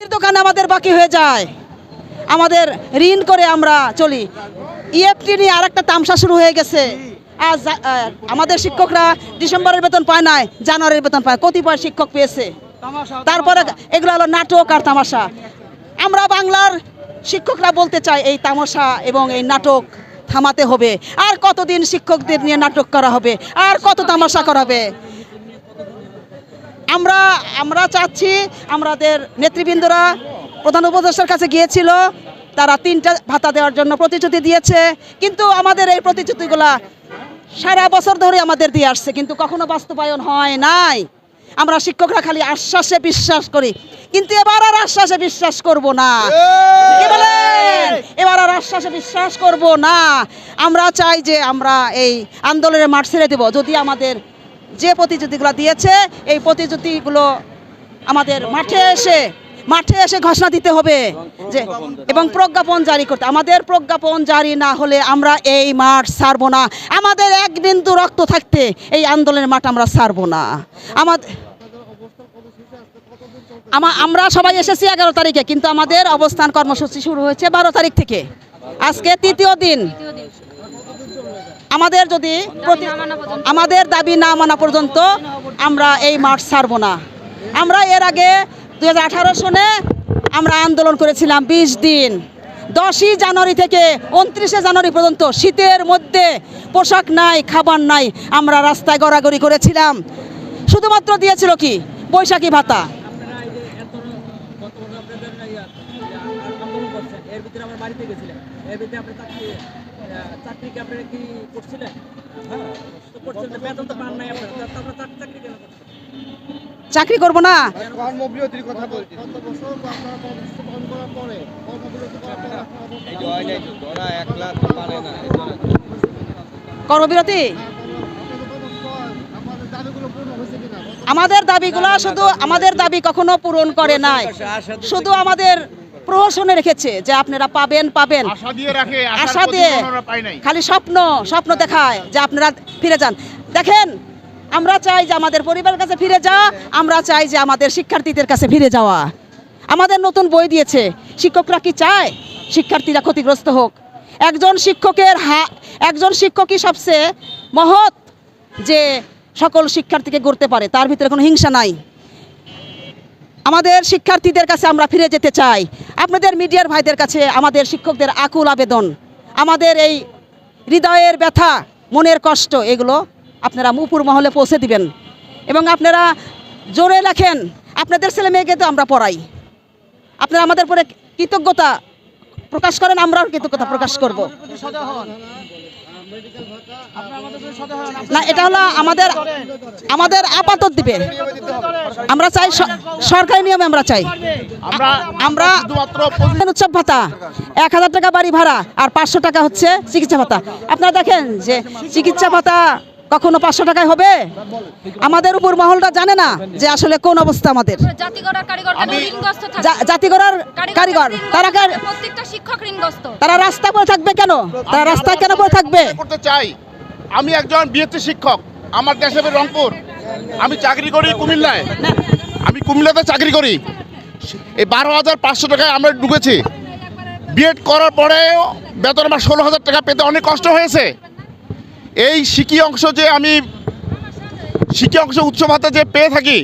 দোকানে আমাদের বাকি হয়ে যায়। আমাদের ঋণ করে আমরা চলি। ইএফটি নিয়ে আরেকটা তামসা শুরু হয়ে গেছে। আজ আমাদের শিক্ষকরা ডিসেম্বরের বেতন পায় নাই, জানুয়ারির বেতন পায়। কতিপয় শিক্ষক পেয়েছে। তারপরে এগুলো হলো নাটক আর তামাশা। আমরা বাংলার শিক্ষকরা বলতে চাই এই তামাশা এবং এই নাটক থামাতে হবে। আর কতদিন শিক্ষকদের নিয়ে নাটক করা হবে? আর কত তামাশা করা হবে আমরা আমরা চাচ্ছি আমাদের নেতৃবৃন্দরা প্রধান উপদেষ্টার কাছে গিয়েছিল তারা তিনটা ভাতা দেওয়ার জন্য প্রতিশ্রুতি দিয়েছে কিন্তু আমাদের এই প্রতিশ্রুতিগুলা সারা বছর ধরে আমাদের দিয়ে আসছে কিন্তু কখনো বাস্তবায়ন হয় নাই। আমরা শিক্ষকরা খালি আশ্বাসে বিশ্বাস করি কিন্তু এবার আর আশ্বাসে বিশ্বাস করব না। এবার আর আশ্বাসে বিশ্বাস করব না। আমরা চাই যে আমরা এই আন্দোলনের মাঠ ছেড়ে দেব যদি আমাদের যে প্রতিশ্রুতিগুলো দিয়েছে, এই প্রতিশ্রুতিগুলো আমাদের মাঠে এসে মাঠে এসে ঘোষণা দিতে হবে যে, এবং প্রজ্ঞাপন জারি করতে। আমাদের প্রজ্ঞাপন জারি না হলে আমরা এই মাঠ ছাড়বো না। আমাদের এক বিন্দু রক্ত থাকতে এই আন্দোলনের মাঠ আমরা ছাড়বো না। আমাদের আমা, আমরা সবাই এসেছি এগারো তারিখে, কিন্তু আমাদের অবস্থান কর্মসূচি শুরু হয়েছে বারো তারিখ থেকে। আজকে তৃতীয় দিন। আমাদের যদি আমাদের দাবি না মানা পর্যন্ত আমরা এই মাঠ ছাড়বো না। আমরা এর আগে দু সনে আমরা আন্দোলন করেছিলাম বিশ দিন। দশই জানুয়ারি থেকে উনত্রিশে জানুয়ারি পর্যন্ত শীতের মধ্যে পোশাক নাই খাবার নাই আমরা রাস্তায় গড়াগড়ি করেছিলাম। শুধুমাত্র দিয়েছিল কি? বৈশাখী ভাতা। আপনারা এই যে এত বর্তমানে আপনাদের আন্দোলন করছেন? এর ভিতরে আমার বাড়িতে গেছিলেন এর ভিতরে আপনি চাকরি কি আপনারা কি করছিলেন? হ্যাঁ তো বেতন তো পান নাই আপনারা আপনারা চাকরি কেন করছেন চাকরি করব না। কর্মবিরতির কথা বলছি। কর্মবিরতি আমাদের দাবিগুলো শুধু আমাদের দাবি কখনো পূরণ করে নাই। শুধু আমাদের প্রহসনে রেখেছে যে আপনারা পাবেন পাবেন। আশা দিয়ে খালি স্বপ্ন স্বপ্ন দেখায় যে আপনারা ফিরে যান। দেখেন আমরা চাই যে আমাদের পরিবারের কাছে ফিরে যাওয়া আমরা চাই যে আমাদের শিক্ষার্থীদের কাছে ফিরে যাওয়া। আমাদের নতুন বই দিয়েছে শিক্ষকরা কি চায়? শিক্ষার্থীরা ক্ষতিগ্রস্ত হোক। একজন শিক্ষকের হা একজন শিক্ষকই সবচেয়ে মহৎ যে সকল শিক্ষার্থীকে গড়তে পারে তার ভিতরে কোনো হিংসা নাই। আমাদের শিক্ষার্থীদের কাছে আমরা ফিরে যেতে চাই। আপনাদের মিডিয়ার ভাইদের কাছে আমাদের শিক্ষকদের আকুল আবেদন। আমাদের এই হৃদয়ের ব্যথা, মনের কষ্ট, এগুলো আপনারা মুপুর মহলে পৌঁছে দিবেন। এবং আপনারা জোরে লেখেন, আপনাদের ছেলে মেয়েকে তো আমরা পড়াই। আপনারা আমাদের পরে কৃতজ্ঞতা প্রকাশ করেন, আমরাও কৃতজ্ঞতা প্রকাশ করব। না এটা হলো আমাদের আমাদের আপাতত দিবে আমরা চাই সরকারি নিয়মে আমরা চাই। আমরা আমরা উৎসব ভাতা। এক হাজার টাকা বাড়ি ভাড়া আর পাঁচশো টাকা হচ্ছে চিকিৎসা ভাতা। আপনারা দেখেন যে চিকিৎসা ভাতা কখনো পাঁচশো টাকায় হবে? আমাদের উপর মহলটা জানে না যে আসলে কোন অবস্থা আমাদের। জাতিগড়ার কারিগর তারা প্রত্যেকটা শিক্ষক তারা রাস্তা পড়ে থাকবে কেন? তারা রাস্তায় কেন পড়ে থাকবে? করতে চাই। আমি একজন বিএসসি শিক্ষক। আমার দেশে রংপুর। আমি চাকরি করি কুমিল্লায়। আমি কুমিল্লাতে চাকরি করি। এই বারো হাজার পাঁচশো টাকায় আমরা ঢুকেছি বিএড করার পরেও বেতন আমার ষোলো হাজার টাকা পেতে অনেক কষ্ট হয়েছে। এই শিকি অংশ যে আমি শিকি অংশ উচ্চ ভাতা যে পেয়ে থাকি,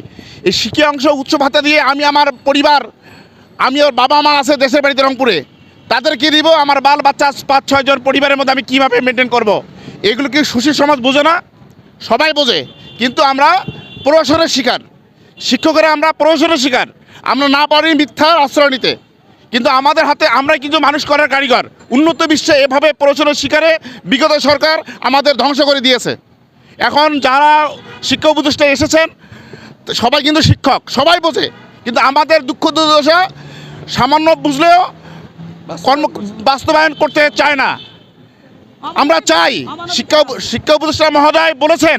এই শিকি অংশ উচ্চ ভাতা দিয়ে আমি আমার পরিবার, আমি ওর বাবা মা আছে দেশের বাড়িতে রংপুরে, তাদের কি দিব? আমার বাল বাচ্চা পাঁচ, ছয় জন পরিবারের মধ্যে আমি কীভাবে মেনটেন করব। এগুলো কি সুশীল সমাজ বোঝে না? সবাই বোঝে, কিন্তু আমরা প্রহসনের শিকার। শিক্ষকেরা আমরা প্রহসনের শিকার। আমরা না পারি মিথ্যার আশ্রয় নিতে। কিন্তু আমাদের হাতে আমরাই কিন্তু মানুষ করার কারিগর। উন্নত বিশ্বে এভাবে প্রহসনের শিকারে বিগত সরকার আমাদের ধ্বংস করে দিয়েছে। এখন যারা শিক্ষা উপদেষ্টা এসেছেন, সবাই কিন্তু শিক্ষক, সবাই বোঝে। কিন্তু আমাদের দুঃখ দুর্দশা সামান্য বুঝলেও কর্ম বাস্তবায়ন করতে চায় না। আমরা চাই শিক্ষা শিক্ষা উপদেষ্টা মহোদয় বলেছেন,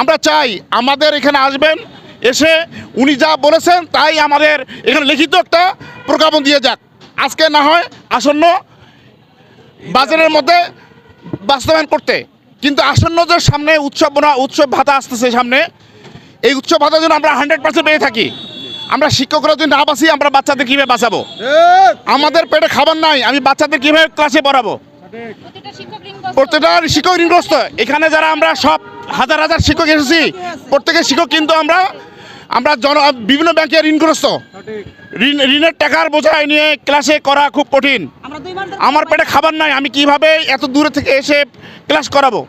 আমরা চাই আমাদের এখানে আসবেন, এসে উনি যা বলেছেন তাই আমাদের এখানে লিখিত একটা প্রজ্ঞাপন দিয়ে যাক। আজকে না হয় আসন্ন বাজারের মধ্যে বাস্তবায়ন করতে। কিন্তু আসন্ন যে সামনে উৎসব উৎসব ভাতা আসতেছে সামনে এই উৎসব ভাতা যেন আমরা হান্ড্রেড পার্সেন্ট পেয়ে থাকি। আমরা শিক্ষকরা যদি না বাঁচি আমরা বাচ্চাদের কীভাবে বাঁচাবো? আমাদের পেটে খাবার নাই আমি বাচ্চাদের কীভাবে ক্লাসে পড়াবো? প্রত্যেকটা শিক্ষক ঋণগ্রস্ত। এখানে যারা আমরা সব হাজার হাজার শিক্ষক এসেছি প্রত্যেকের শিক্ষক কিন্তু আমরা আমরা জন বিভিন্ন ব্যাংকের ঋণগ্রস্ত। ঋণ ঋণের টাকার বোঝায় নিয়ে ক্লাসে করা খুব কঠিন। আমরা পেটে খাবার নাই আমি কীভাবে এত দূরে থেকে এসে ক্লাস করাবো?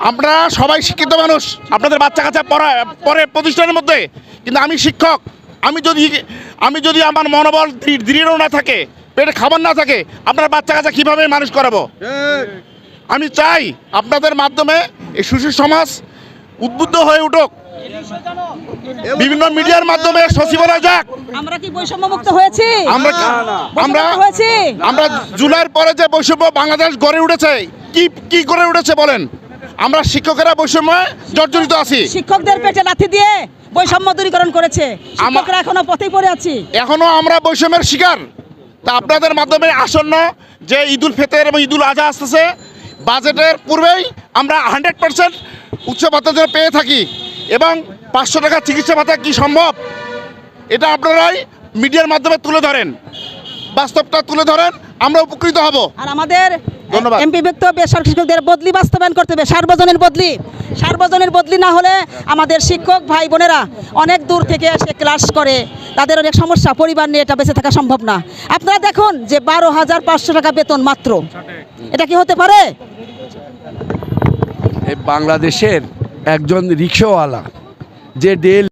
আমরা সবাই শিক্ষিত মানুষ আপনাদের বাচ্চা কাচ্চা পড়া পরে প্রতিষ্ঠানের মধ্যে। কিন্তু আমি শিক্ষক আমি যদি আমি যদি আমার মনোবল দৃঢ়- দৃঢ় না থাকে পেটে খাবার না থাকে আপনার বাচ্চা কাচ্চা কীভাবে মানুষ করাবো? আমি চাই আপনাদের মাধ্যমে এই সুশীল সমাজ উদ্বুদ্ধ হয়ে উঠুক। বিভিন্ন মিডিয়ার মাধ্যমে সচিবালয় যাক। আমরা কি বৈষম্য মুক্ত হয়েছি? আমরা আমরা হয়েছি? আমরা জুলাইয়ের পরে যে বৈষম্য বাংলাদেশ গড়ে উঠেছে কি কি গড়ে উঠেছে বলেন? আমরা শিক্ষকেরা বৈষম্য জর্জরিত আছি। শিক্ষকদের পেটে লাথি দিয়ে বৈষম্য দূরীকরণ করেছে। শিক্ষকরা এখনও পথেই পড়ে আছি। এখনও আমরা বৈষম্যের শিকার। তা আপনাদের মাধ্যমে আসন্ন যে ঈদুল ফেতের এবং ঈদুল আজহা আসতেছে বাজেটের পূর্বেই আমরা হান্ড্রেড পার্সেন্ট উচ্চ ভাতা পেয়ে থাকি। এবং পাঁচশো টাকা চিকিৎসা ভাতা কি সম্ভব? এটা আপনারাই মিডিয়ার মাধ্যমে তুলে ধরেন। বাস্তবটা তুলে ধরেন আমরা উপকৃত হব। আর আমাদের ধন্যবাদ। এমপি ব্যক্ত বেসরকারি শিক্ষকদের বদলি বাস্তবায়ন করতে হবে সার্বজনীন বদলি। সার্বজনীন বদলি না হলে আমাদের শিক্ষক ভাই বোনেরা অনেক দূর থেকে এসে ক্লাস করে। তাদের অনেক সমস্যা পরিবার নিয়ে এটা বেঁচে থাকা সম্ভব না। আপনারা দেখুন যে বারো হাজার পাঁচশো টাকা বেতন মাত্র। এটা কি হতে পারে? বাংলাদেশের একজন রিক্সাওয়ালা যে ডেল